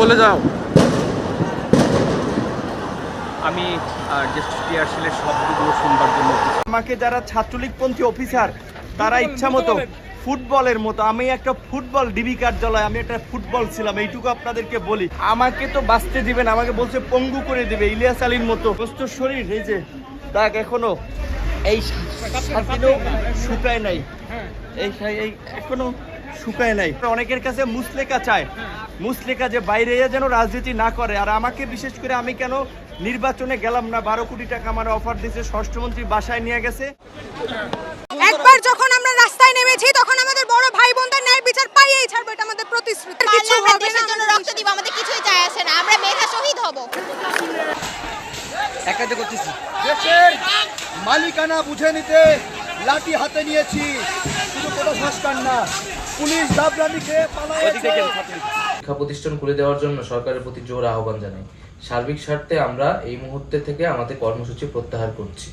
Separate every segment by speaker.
Speaker 1: বলে যাও।
Speaker 2: আমি জাস্ট টিয়ারশেলের শব্দগুলো শুনবার জন্য
Speaker 3: আমাকে যারা ছাত্রলীগপন্থী অফিসার তারা ইচ্ছা মতো ফুটবলের। মতো আমি একটা ফুটবল ডিবি কার্যালয় আমি একটা ফুটবল ছিলাম এইটুকু আপনাদেরকে বলি। আমাকে তো বাঁচতে দিবেন আমাকে বলছে পঙ্গু করে দিবে ইলিয়াস আলীর মতো। সুস্থ শরীর এই যে দাগ এখনও এই শুকায় নাই। এই এই এখনও শুকায় নাই। অনেকের কাছে মুসলেকা চায়। মুসলেকা যে বাইরে যেন রাজনীতি না করে। আর আমাকে বিশেষ করে আমি কেন নির্বাচনে গেলাম না বারো কোটি টাকা আমার অফার দিয়েছে স্বরাষ্ট্রমন্ত্রী বাসায় নিয়ে গেছে।
Speaker 4: একবার যখন আমরা রাস্তায় নেমেছি তখন আমাদের বড় ভাই বোনদের ন্যায় বিচার পাইয়েই ছাড়বো এটা আমাদের প্রতিশ্রুতি। কিছু হবে না।
Speaker 5: জন্য রক্ত দিব আমাদের কিছুই যায় আসে না। আমরা মেধা শহীদ হব।
Speaker 6: দেশের মালিকানা বুঝে নিতে লাঠি হাতে নিয়েছি। শুধু কোনো সংস্কার না পুলিশ দাবরানিকে পালাইয়েছে।
Speaker 7: শিক্ষা প্রতিষ্ঠান খুলে দেওয়ার জন্য সরকারের প্রতি জোর আহ্বান জানাই। সার্বিক স্বার্থে আমরা এই মুহূর্তে থেকে আমাদের কর্মসূচি প্রত্যাহার করছি।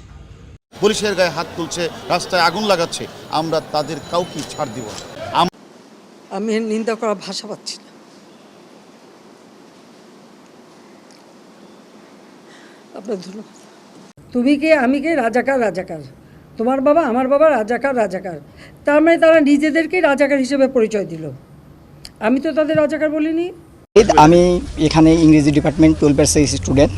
Speaker 8: পুলিশের গায়ে হাত তুলছে রাস্তায় আগুন লাগাচ্ছে। আমরা তাদের কাউকে ছাড় দিব
Speaker 9: আমি নিন্দা করার ভাষা পাচ্ছি না। আপনার ধন্যবাদ। তুমি কে? আমি কে? রাজাকার রাজাকার। তোমার বাবা আমার বাবা রাজাকার রাজাকার। তার মানে তারা নিজেদেরকেই রাজাকার হিসেবে পরিচয় দিল। আমি তো তাদের রাজাকার বলিনি।
Speaker 10: আমি এখানে ইংরেজি ডিপার্টমেন্ট টুয়েলভের স্টুডেন্ট।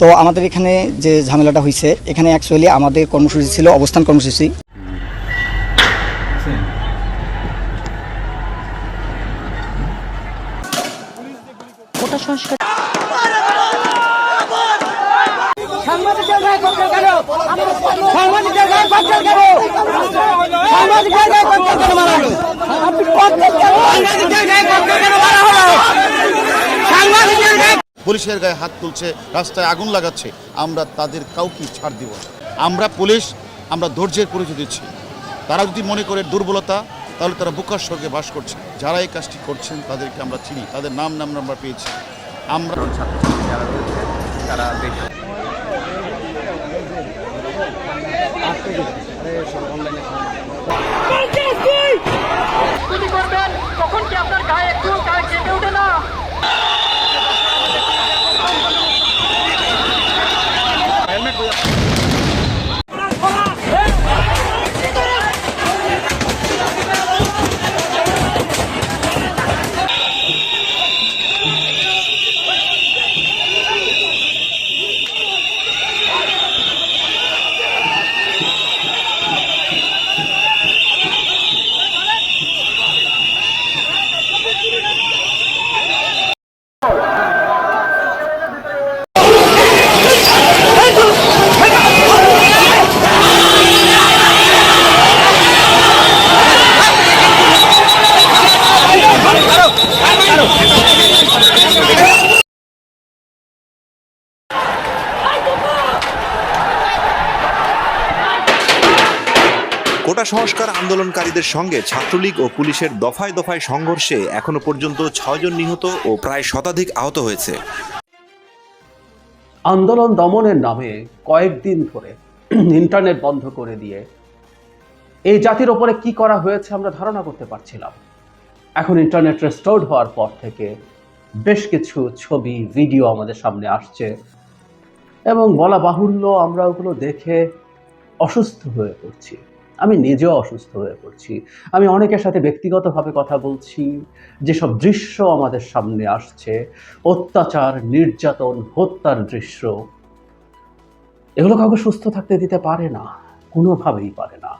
Speaker 10: তো আমাদের এখানে যে ঝামেলাটা হয়েছে এখানে অ্যাকচুয়ালি আমাদের কর্মসূচি ছিল অবস্থান কর্মসূচি।
Speaker 8: পুলিশের গায়ে হাত তুলছে, রাস্তায় আগুন লাগাচ্ছে, আমরা তাদের কাউকে ছাড় দিব আমরা পুলিশ, আমরা ধৈর্যের পরিচয় দিচ্ছি। তারা যদি মনে করে দুর্বলতা, তাহলে তারা বুকার স্বর্গে বাস করছে। যারা এই কাজটি করছেন, তাদেরকে আমরা চিনি, তাদের নাম নাম আমরা পেয়েছি। আমরা
Speaker 2: যারা রয়েছে তারা Tudo em
Speaker 11: কোটা সংস্কার আন্দোলনকারীদের সঙ্গে ছাত্রলীগ ও পুলিশের দফায় দফায় সংঘর্ষে এখনও পর্যন্ত ছয়জন নিহত ও প্রায় শতাধিক আহত হয়েছে।
Speaker 12: আন্দোলন দমনের নামে কয়েকদিন ধরে ইন্টারনেট বন্ধ করে দিয়ে এই জাতির ওপরে কি করা হয়েছে আমরা ধারণা করতে পারছিলাম। এখন ইন্টারনেট রেস্টোর্ড হওয়ার পর থেকে বেশ কিছু ছবি ভিডিও আমাদের সামনে আসছে এবং বলা বাহুল্য আমরা ওগুলো দেখে অসুস্থ হয়ে পড়ছি। আমি নিজেও অসুস্থ হয়ে পড়ছি। আমি অনেকের সাথে ব্যক্তিগতভাবে কথা বলছি। যেসব দৃশ্য আমাদের সামনে আসছে, অত্যাচার, নির্যাতন, হত্যার দৃশ্য, এগুলো কাউকে সুস্থ থাকতে দিতে পারে না, কোনোভাবেই পারে না।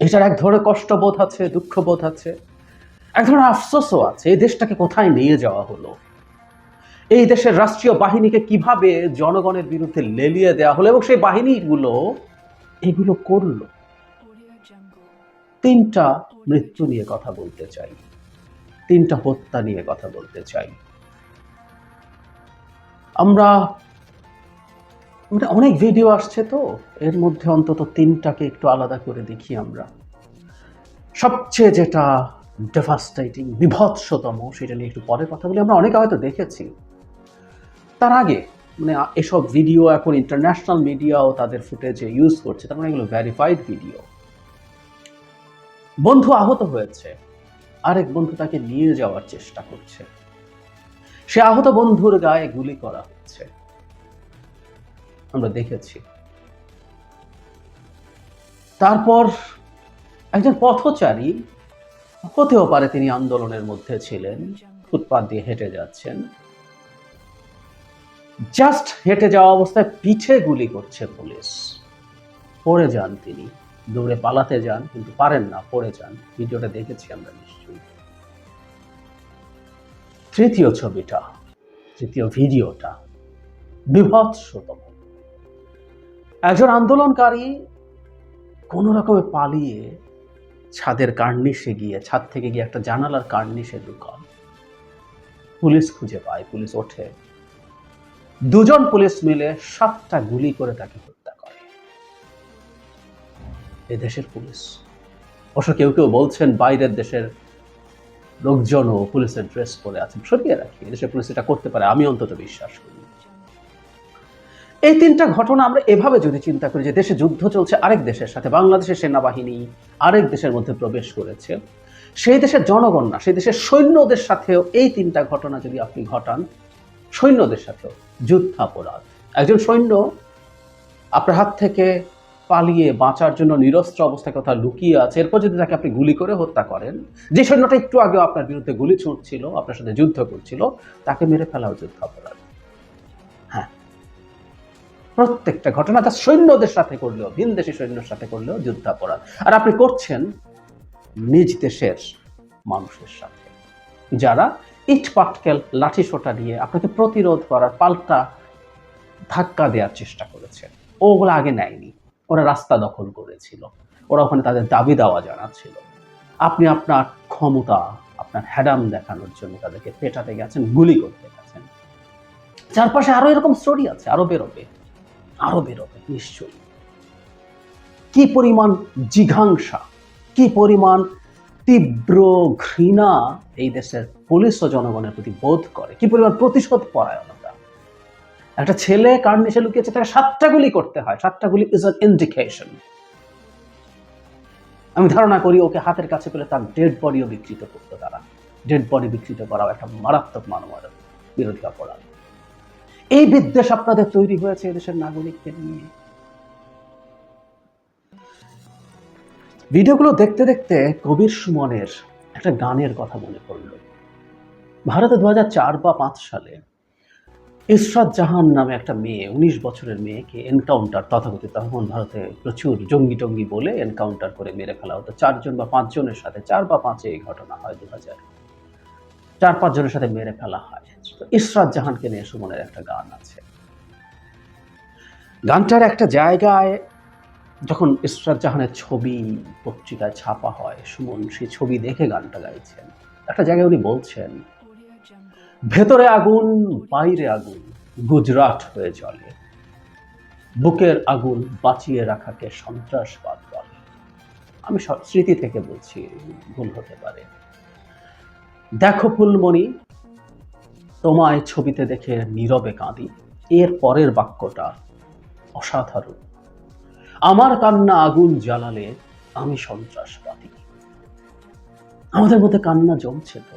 Speaker 12: এটার এক ধরনের কষ্টবোধ আছে, দুঃখবোধ আছে, এক ধরনের আফসোসও আছে, এই দেশটাকে কোথায় নিয়ে যাওয়া হলো? এই দেশের রাষ্ট্রীয় বাহিনীকে কীভাবে জনগণের বিরুদ্ধে লেলিয়ে দেওয়া হলো এবং সেই বাহিনীগুলো এগুলো করল। তিনটা মৃত্যু নিয়ে কথা বলতে চাই। তিনটা হত্যা নিয়ে কথা বলতে চাই। আমরা মানে অনেক ভিডিও আসছে তো, এর মধ্যে অন্তত তিনটাকে একটু আলাদা করে দেখি আমরা। সবচেয়ে যেটা ডেভাস্টেটিং বিভৎসতম, সেটা নিয়ে একটু পরে কথা বলি। আমরা অনেকে হয়তো দেখেছি। তার আগে মানে এসব ভিডিও এখন ইন্টারন্যাশনাল মিডিয়াও তাদের ফুটেজে ইউজ করছে। তার মানে এগুলো ভ্যারিফাইড ভিডিও বন্ধু আহত হয়েছে। আরেক বন্ধু তাকে নিয়ে যাওয়ার চেষ্টা করছে। সে আহত বন্ধুর গায়ে গুলি করা হচ্ছে। আমরা দেখেছি। তারপর একজন পথচারী, হতেও পারে তিনি আন্দোলনের মধ্যে ছিলেন, ফুটপাত দিয়ে হেঁটে যাচ্ছেন। জাস্ট হেঁটে যাওয়া অবস্থায় পিঠে গুলি করছে পুলিশ। পড়ে যান তিনি। দৌড়ে পালাতে যান, কিন্তু পারেন না, পড়ে যান। ভিডিওটা দেখেছি আমরা নিশ্চয়ই। তৃতীয় ছবিটা, তৃতীয় ভিডিওটা বিভৎসতম একজন আন্দোলনকারী কোন রকমে পালিয়ে ছাদের কার্নিশে গিয়ে, ছাদ থেকে গিয়ে একটা জানালার কার্নিশে ঢুকান। পুলিশ খুঁজে পায়, পুলিশ ওঠে। দুজন পুলিশ মিলে সাতটা গুলি করে তাকে হত্যা করে। এ দেশের পুলিশ। অবশ্য কেউ কেউ বলছেন বাইরের দেশের লোকজনও পুলিশের ড্রেস পরে আছেন। সরিয়ে রাখি দেশের পুলিশ এটা করতে পারে, আমি অন্তত বিশ্বাস করি। এই তিনটা ঘটনা আমরা এভাবে যদি চিন্তা করি যে দেশে যুদ্ধ চলছে, আরেক দেশের সাথে বাংলাদেশের সেনাবাহিনী আরেক দেশের মধ্যে প্রবেশ করেছে, সেই দেশের জনগণ না, সেই দেশের সৈন্যদের সাথেও এই তিনটা ঘটনা যদি আপনি ঘটান সৈন্যদের সাথেও যুদ্ধাপরাধ। একজন সৈন্য আপনার হাত থেকে পালিয়ে বাঁচার জন্য নিরস্ত্র অবস্থায় কোথাও লুকিয়ে আছে, এরপর যদি তাকে আপনি গুলি করে হত্যা করেন, যে সৈন্যটা একটু আগেও আপনার বিরুদ্ধে গুলি ছুটছিল আপনার সাথে যুদ্ধ করছিল, তাকে মেরে ফেলাও যুদ্ধাপরাধ। হ্যাঁ। প্রত্যেকটা ঘটনা তার সৈন্যদের সাথে করলেও, ভিন দেশি সৈন্যের সাথে করলেও যুদ্ধাপরাধ। আর আপনি করছেন নিজ দেশের মানুষের সাথে, যারা ইট পাটকেল লাঠি সোটা দিয়ে আপনাকে প্রতিরোধ করার পাল্টা ধাক্কা দেওয়ার চেষ্টা করেছে। ওগুলো আগে নেয়নি। ওরা রাস্তা দখল করেছিল। ওরা ওখানে তাদের দাবি দাওয়া জানাচ্ছিল। আপনি আপনার ক্ষমতা, আপনার হ্যাডাম দেখানোর জন্য তাদেরকে পেটাতে গেছেন, গুলি করতে গেছেন। চারপাশে আরও এরকম স্টোরি আছে, আরও বেরোবে। আরও বেরোবে, নিশ্চয়ই। কি পরিমাণ জিঘাংসা, কি পরিমাণ তীব্র ঘৃণা এই দেশের পুলিশ ও জনগণের প্রতি বোধ করে। কি পরিমাণ প্রতিশোধ পরায়ণতা একটা ছেলে কার নিচে লুকিয়েছে? তাকে সাতটা গুলি করতে হয়। সাতটা গুলি ইজ অ্যান ইন্ডিকেশন আমি ধারণা করি ওকে হাতের কাছে পেলে তার ডেড বডিও বিকৃত করতো তারা। ডেড বডি বিকৃত করাও একটা মারাত্মক মানবাধিকার বিরোধী অপরাধ এই বিদ্বেষ আপনাদের তৈরি হয়েছে এদেশের নাগরিকদের নিয়ে। ভিডিওগুলো দেখতে দেখতে কবির সুমনের একটা গানের কথা মনে পড়ল। ভারতে দু চার বা পাঁচ সালে ইসরাত জাহান নামে একটা মেয়ে, উনিশ বছরের মেয়েকে এনকাউন্টার তথাকথিত তখন ভারতে প্রচুর জঙ্গি টঙ্গি বলে এনকাউন্টার করে মেরে ফেলা হতো। চারজন বা পাঁচজনের সাথে, চার বা পাঁচে এই ঘটনা হয় দু হাজার চার পাঁচজনের সাথে মেরে ফেলা হয়। তো ইসরাত জাহানকে নিয়ে সুমনের একটা গান আছে। গানটার একটা জায়গায় যখন ইসরাত জাহানের ছবি পত্রিকায় ছাপা হয়, সুমন সেই ছবি দেখে গানটা গাইছেন। একটা জায়গায় উনি বলছেন, ভেতরে আগুন, বাইরে আগুন, গুজরাট হয়ে চলে বুকের আগুন বাঁচিয়ে রাখাকে সন্ত্রাসবাদ বলে। আমি স্মৃতি থেকে বলছি, ভুল হতে পারে। দেখো ফুলমণি, তোমায় ছবিতে দেখে নীরবে কাঁদি। এর পরের বাক্যটা অসাধারণ। আমার কান্না আগুন জ্বালালে আমি সন্ত্রাসবাদী। আমাদের মধ্যে কান্না জমছে তো।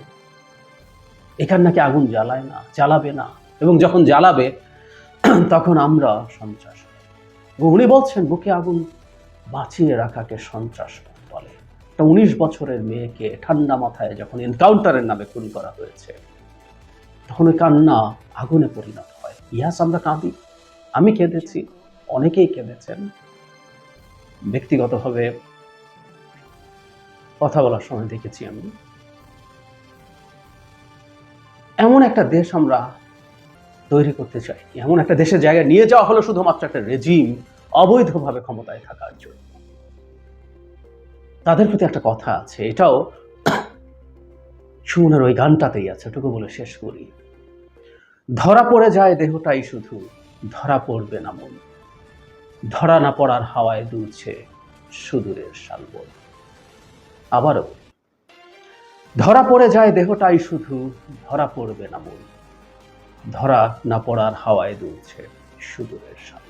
Speaker 12: এ কান্নাকে আগুন জ্বালায় না, জ্বালাবে না। এবং যখন জ্বালাবে, তখন আমরা সন্ত্রাস উনি বলছেন, বুকে আগুন বাঁচিয়ে রাখাকে সন্ত্রাসবাদ বলে। একটা উনিশ বছরের মেয়েকে ঠান্ডা মাথায় যখন এনকাউন্টারের নামে খুন করা হয়েছে, তখন ওই কান্না আগুনে পরিণত হয়। ইয়াস, আমরা কাঁদি। আমি কেঁদেছি, অনেকেই কেঁদেছেন। ব্যক্তিগতভাবে কথা বলার সময় দেখেছি আমি। এমন একটা দেশ আমরা তৈরি করতে চাই। এমন একটা দেশের জায়গায় নিয়ে যাওয়া হলো শুধুমাত্র একটা রেজিম অবৈধভাবে ক্ষমতায় থাকার জন্য। তাদের প্রতি একটা কথা আছে, এটাও সুমনের ওই গানটাতেই আছে, ওটুকু বলে শেষ করি। ধরা পড়ে যায় দেহটাই শুধু, ধরা পড়বে না মন। ধরা না পড়ার হাওয়ায় দুলছে সুদূরের শালবন। আবারও, ধরা পড়ে যায় দেহটাই শুধু, ধরা পড়বে না মন। ধরা না পড়ার হাওয়ায় দুলছে সুদূরের শাল